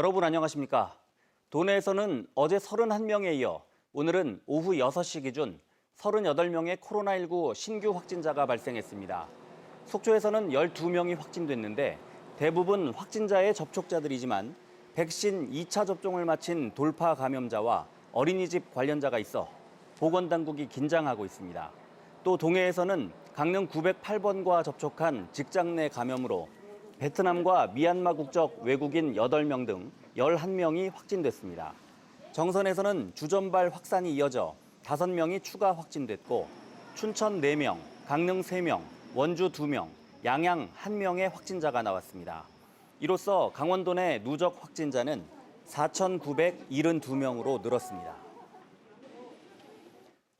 여러분 안녕하십니까? 도내에서는 어제 31명에 이어 오늘은 오후 6시 기준 38명의 코로나19 신규 확진자가 발생했습니다. 속초에서는 12명이 확진됐는데 대부분 확진자의 접촉자들이지만 백신 2차 접종을 마친 돌파 감염자와 어린이집 관련자가 있어 보건당국이 긴장하고 있습니다. 또 동해에서는 강릉 908번과 접촉한 직장 내 감염으로 베트남과 미얀마 국적 외국인 8명 등 11명이 확진됐습니다. 정선에서는 주전발 확산이 이어져 5명이 추가 확진됐고 춘천 4명, 강릉 3명, 원주 2명, 양양 1명의 확진자가 나왔습니다. 이로써 강원도 내 누적 확진자는 4,972명으로 늘었습니다.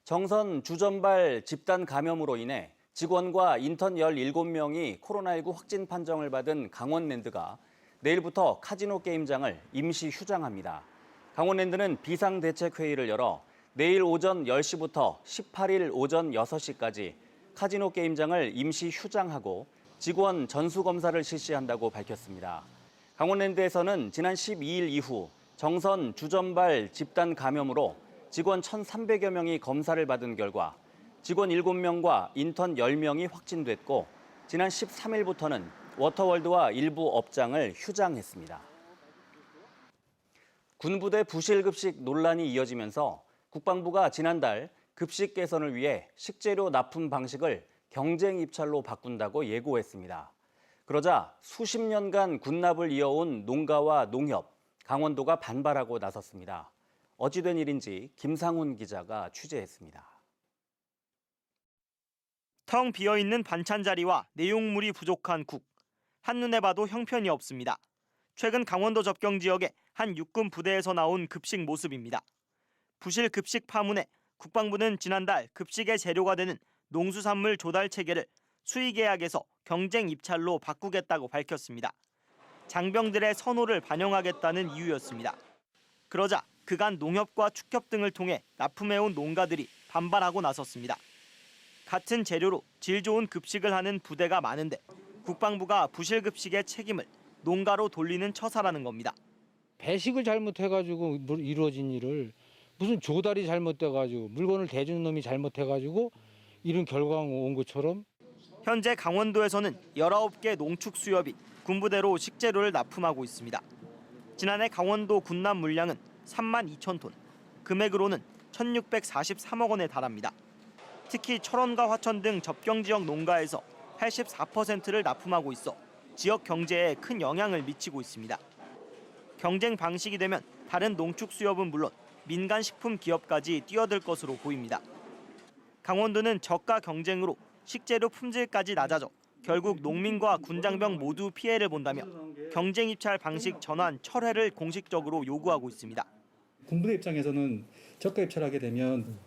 정선 주전발 집단 감염으로 인해 직원과 인턴 17명이 코로나19 확진 판정을 받은 강원랜드가 내일부터 카지노 게임장을 임시 휴장합니다. 강원랜드는 비상대책회의를 열어 내일 오전 10시부터 18일 오전 6시까지 카지노 게임장을 임시 휴장하고 직원 전수검사를 실시한다고 밝혔습니다. 강원랜드에서는 지난 12일 이후 정선 주전발 집단 감염으로 직원 1,300여 명이 검사를 받은 결과 직원 7명과 인턴 10명이 확진됐고 지난 13일부터는 워터월드와 일부 업장을 휴장했습니다. 군부대 부실급식 논란이 이어지면서 국방부가 지난달 급식 개선을 위해 식재료 납품 방식을 경쟁 입찰로 바꾼다고 예고했습니다. 그러자 수십 년간 군납을 이어온 농가와 농협, 강원도가 반발하고 나섰습니다. 어찌된 일인지 김상훈 기자가 취재했습니다. 텅 비어 있는 반찬 자리와 내용물이 부족한 국. 한눈에 봐도 형편이 없습니다. 최근 강원도 접경 지역의 한 육군 부대에서 나온 급식 모습입니다. 부실 급식 파문에 국방부는 지난달 급식의 재료가 되는 농수산물 조달 체계를 수의계약에서 경쟁 입찰로 바꾸겠다고 밝혔습니다. 장병들의 선호를 반영하겠다는 이유였습니다. 그러자 그간 농협과 축협 등을 통해 납품해온 농가들이 반발하고 나섰습니다. 같은 재료로 질 좋은 급식을 하는 부대가 많은데 국방부가 부실 급식의 책임을 농가로 돌리는 처사라는 겁니다. 배식을 잘못해가지고 물- 이루어진 일을 무슨 조달이 잘못돼가지고 물건을 대주는 놈이 잘못해가지고 이런 결과가 온 것처럼 현재 강원도에서는 19개 농축 수협이 군부대로 식재료를 납품하고 있습니다. 지난해 강원도 군납 물량은 3만 2천 톤, 금액으로는 1,643억 원에 달합니다. 특히 철원과 화천 등 접경 지역 농가에서 84%를 납품하고 있어 지역 경제에 큰 영향을 미치고 있습니다. 경쟁 방식이 되면 다른 농축 수협은 물론 민간 식품 기업까지 뛰어들 것으로 보입니다. 강원도는 저가 경쟁으로 식재료 품질까지 낮아져 결국 농민과 군장병 모두 피해를 본다며 경쟁 입찰 방식 전환 철회를 공식적으로 요구하고 있습니다. 군부대 입장에서는 저가 입찰하게 되면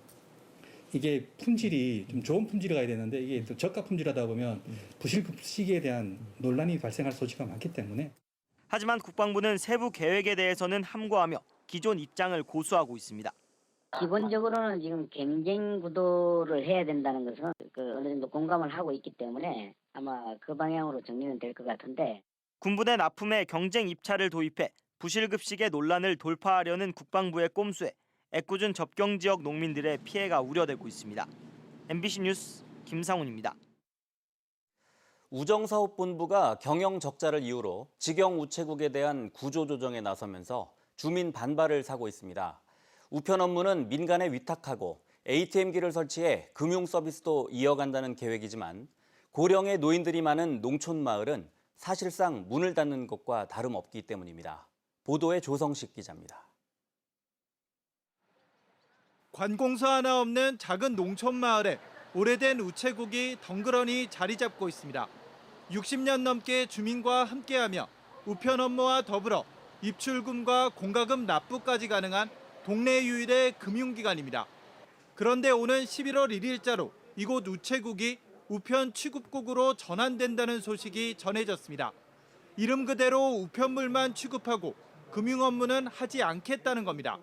이게 품질이 좀 좋은 품질이 가야 되는데 이게 또 저가 품질하다 보면 부실급식에 대한 논란이 발생할 소지가 많기 때문에. 하지만 국방부는 세부 계획에 대해서는 함구하며 기존 입장을 고수하고 있습니다. 기본적으로는 지금 경쟁 구도를 해야 된다는 것은 그 어느 정도 공감을 하고 있기 때문에 아마 그 방향으로 정리는 될 것 같은데. 군부대 납품에 경쟁 입찰을 도입해 부실급식의 논란을 돌파하려는 국방부의 꼼수에 애꿎은 접경 지역 농민들의 피해가 우려되고 있습니다. MBC 뉴스 김상훈입니다. 우정사업본부가 경영 적자를 이유로 직영 우체국에 대한 구조조정에 나서면서 주민 반발을 사고 있습니다. 우편 업무는 민간에 위탁하고 ATM기를 설치해 금융 서비스도 이어간다는 계획이지만 고령의 노인들이 많은 농촌 마을은 사실상 문을 닫는 것과 다름없기 때문입니다. 보도에 조성식 기자입니다. 관공서 하나 없는 작은 농촌 마을에 오래된 우체국이 덩그러니 자리 잡고 있습니다. 60년 넘게 주민과 함께하며 우편 업무와 더불어 입출금과 공과금 납부까지 가능한 동네 유일의 금융기관입니다. 그런데 오는 11월 1일자로 이곳 우체국이 우편 취급국으로 전환된다는 소식이 전해졌습니다. 이름 그대로 우편물만 취급하고 금융 업무는 하지 않겠다는 겁니다.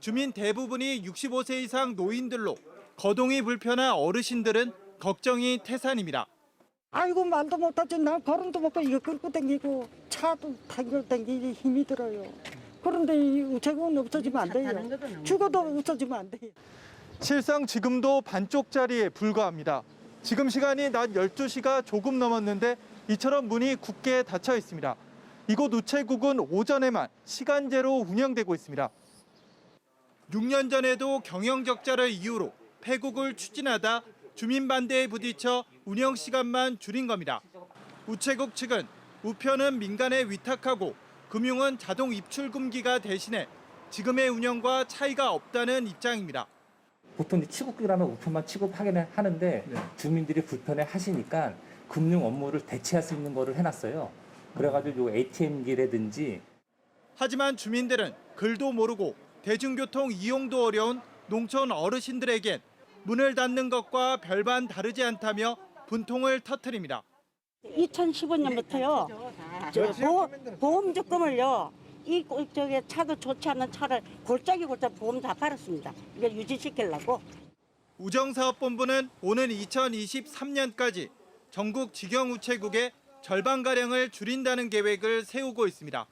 주민 대부분이 65세 이상 노인들로 거동이 불편한 어르신들은 걱정이 태산입니다. 아이고 말도 못하지 나 걸음도 못고 이거 끌고 다니고 차도 당겨 다니기 힘이 들어요. 그런데 이 우체국은 없어지면 안 돼요. 죽어도 없어지면 안 돼요. 실상 지금도 반쪽짜리에 불과합니다. 지금 시간이 낮 12시가 조금 넘었는데 이처럼 문이 굳게 닫혀 있습니다. 이곳 우체국은 오전에만 시간제로 운영되고 있습니다. 6년 전에도 경영 적자를 이유로 폐국을 추진하다 주민 반대에 부딪혀 운영 시간만 줄인 겁니다. 우체국 측은 우편은 민간에 위탁하고 금융은 자동 입출 금기가 대신해 지금의 운영과 차이가 없다는 입장입니다. 보통 취급기라면 우편만 취급하긴 하는데 주민들이 불편해 하시니까 금융 업무를 대체할 수 있는 거를 해놨어요. 그래가지고 요 ATM기라든지 하지만 주민들은 글도 모르고 대중교통 이용도 어려운 농촌 어르신들에겐 문을 닫는 것과 별반 다르지 않다며 분통을 터뜨립니다. 2015년부터요. 저 보험, 보험 적금을요. 이 꼴- 저기 차도 좋지 않은 차를 골짜기 골짜기 보험 다 팔았습니다. 이걸 유지시키려고. 우정사업본부는 오는 2023년까지 전국 직영우체국의 절반가량을 줄인다는 계획을 세우고 있습니다.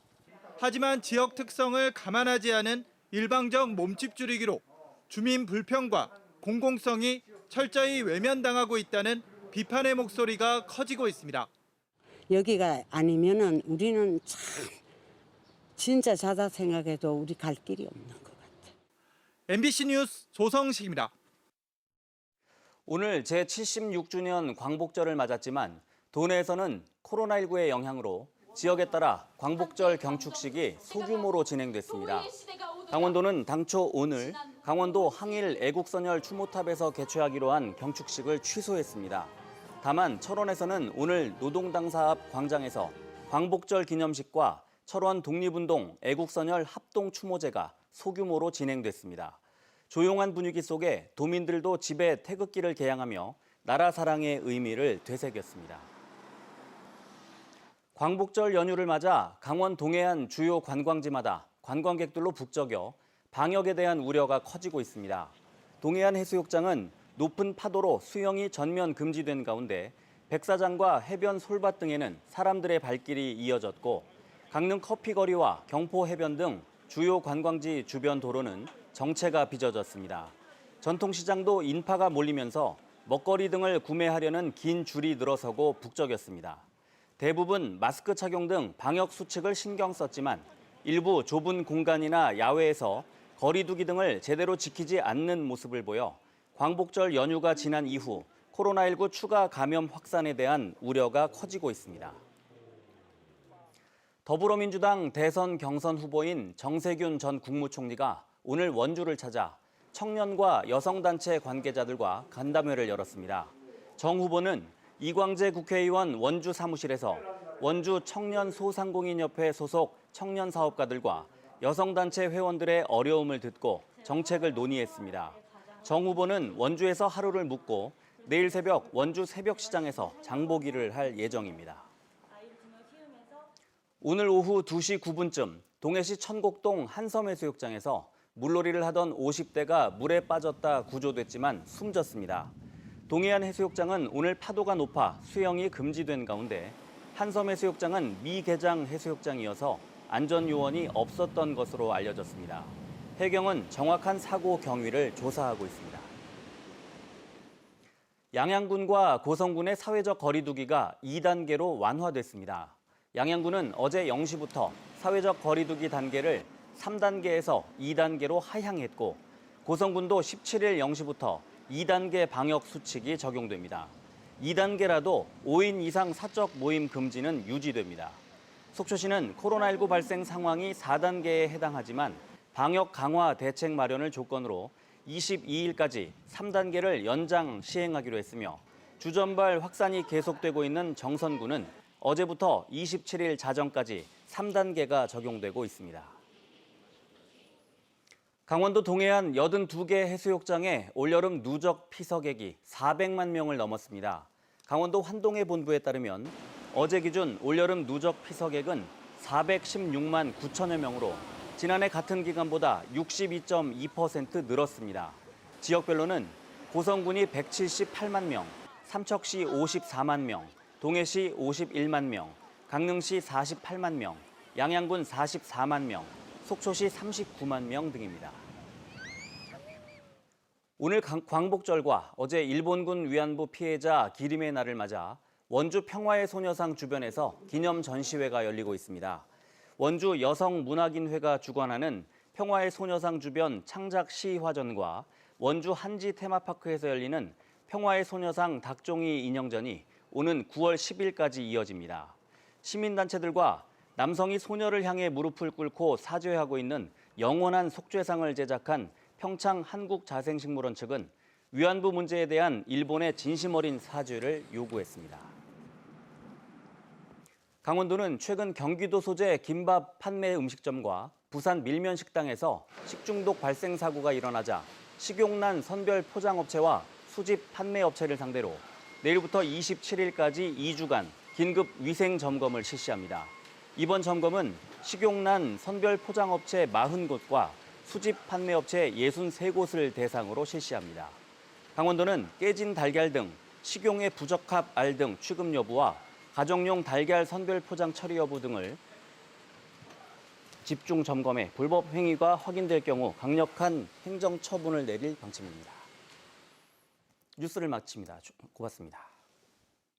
하지만 지역 특성을 감안하지 않은 일방적 몸집 줄이기로 주민 불평과 공공성이 철저히 외면당하고 있다는 비판의 목소리가 커지고 있습니다. 여기가 아니면은 우리는 참 진짜 자다 생각해도 우리 갈 길이 없는 것 같아. MBC 뉴스 조성식입니다. 오늘 제76주년 광복절을 맞았지만 도내에서는 코로나19의 영향으로 지역에 따라 광복절 경축식이 소규모로 진행됐습니다. 강원도는 당초 오늘 강원도 항일 애국선열 추모탑에서 개최하기로 한 경축식을 취소했습니다. 다만 철원에서는 오늘 노동당사 앞 광장에서 광복절 기념식과 철원 독립운동 애국선열 합동 추모제가 소규모로 진행됐습니다. 조용한 분위기 속에 도민들도 집에 태극기를 개양하며 나라 사랑의 의미를 되새겼습니다. 광복절 연휴를 맞아 강원 동해안 주요 관광지마다 관광객들로 북적여 방역에 대한 우려가 커지고 있습니다. 동해안 해수욕장은 높은 파도로 수영이 전면 금지된 가운데 백사장과 해변 솔밭 등에는 사람들의 발길이 이어졌고 강릉 커피거리와 경포 해변 등 주요 관광지 주변 도로는 정체가 빚어졌습니다. 전통시장도 인파가 몰리면서 먹거리 등을 구매하려는 긴 줄이 늘어서고 북적였습니다. 대부분 마스크 착용 등 방역 수칙을 신경 썼지만 일부 좁은 공간이나 야외에서 거리두기 등을 제대로 지키지 않는 모습을 보여 광복절 연휴가 지난 이후 코로나19 추가 감염 확산에 대한 우려가 커지고 있습니다. 더불어민주당 대선 경선 후보인 정세균 전 국무총리가 오늘 원주를 찾아 청년과 여성단체 관계자들과 간담회를 열었습니다. 정 후보는 이광재 국회의원 원주 사무실에서 원주 청년 소상공인협회 소속 청년 사업가들과 여성단체 회원들의 어려움을 듣고 정책을 논의했습니다. 정 후보는 원주에서 하루를 묵고 내일 새벽 원주 새벽 시장에서 장보기를 할 예정입니다. 오늘 오후 2시 9분쯤 동해시 천곡동 한섬해수욕장에서 물놀이를 하던 50대가 물에 빠졌다 구조됐지만 숨졌습니다. 동해안 해수욕장은 오늘 파도가 높아 수영이 금지된 가운데 한섬 해수욕장은 미개장 해수욕장이어서 안전 요원이 없었던 것으로 알려졌습니다. 해경은 정확한 사고 경위를 조사하고 있습니다. 양양군과 고성군의 사회적 거리두기가 2단계로 완화됐습니다. 양양군은 어제 0시부터 사회적 거리두기 단계를 3단계에서 2단계로 하향했고 고성군도 17일 0시부터 2단계 방역 수칙이 적용됩니다. 2단계라도 5인 이상 사적 모임 금지는 유지됩니다. 속초시는 코로나19 발생 상황이 4단계에 해당하지만 방역 강화 대책 마련을 조건으로 22일까지 3단계를 연장 시행하기로 했으며 주전발 확산이 계속되고 있는 정선군은 어제부터 27일 자정까지 3단계가 적용되고 있습니다. 강원도 동해안 82개 해수욕장에 올여름 누적 피서객이 400만 명을 넘었습니다. 강원도 환동해 본부에 따르면 어제 기준 올여름 누적 피서객은 416만 9천여 명으로 지난해 같은 기간보다 62.2% 늘었습니다. 지역별로는 고성군이 178만 명, 삼척시 54만 명, 동해시 51만 명, 강릉시 48만 명, 양양군 44만 명, 속초시 39만 명 등입니다. 오늘 강- 광복절과 어제 일본군 위안부 피해자 기림의 날을 맞아 원주 평화의 소녀상 주변에서 기념 전시회가 열리고 있습니다. 원주 여성문학인회가 주관하는 평화의 소녀상 주변 창작 시화전과 원주 한지 테마파크에서 열리는 평화의 소녀상 닭종이 인형전이 오는 9월 10일까지 이어집니다. 시민단체들과 남성이 소녀를 향해 무릎을 꿇고 사죄하고 있는 영원한 속죄상을 제작한 평창 한국자생식물원 측은 위안부 문제에 대한 일본의 진심 어린 사죄를 요구했습니다. 강원도는 최근 경기도 소재 김밥 판매 음식점과 부산 밀면 식당에서 식중독 발생 사고가 일어나자 식용란 선별 포장업체와 수집 판매업체를 상대로 내일부터 27일까지 2주간 긴급 위생 점검을 실시합니다. 이번 점검은 식용란 선별 포장업체 40곳과 수집 판매업체 63곳을 대상으로 실시합니다. 강원도는 깨진 달걀 등 식용의 부적합 알 등 취급 여부와 가정용 달걀 선별 포장 처리 여부 등을 집중 점검해 불법 행위가 확인될 경우 강력한 행정 처분을 내릴 방침입니다. 뉴스를 마칩니다. 고맙습니다.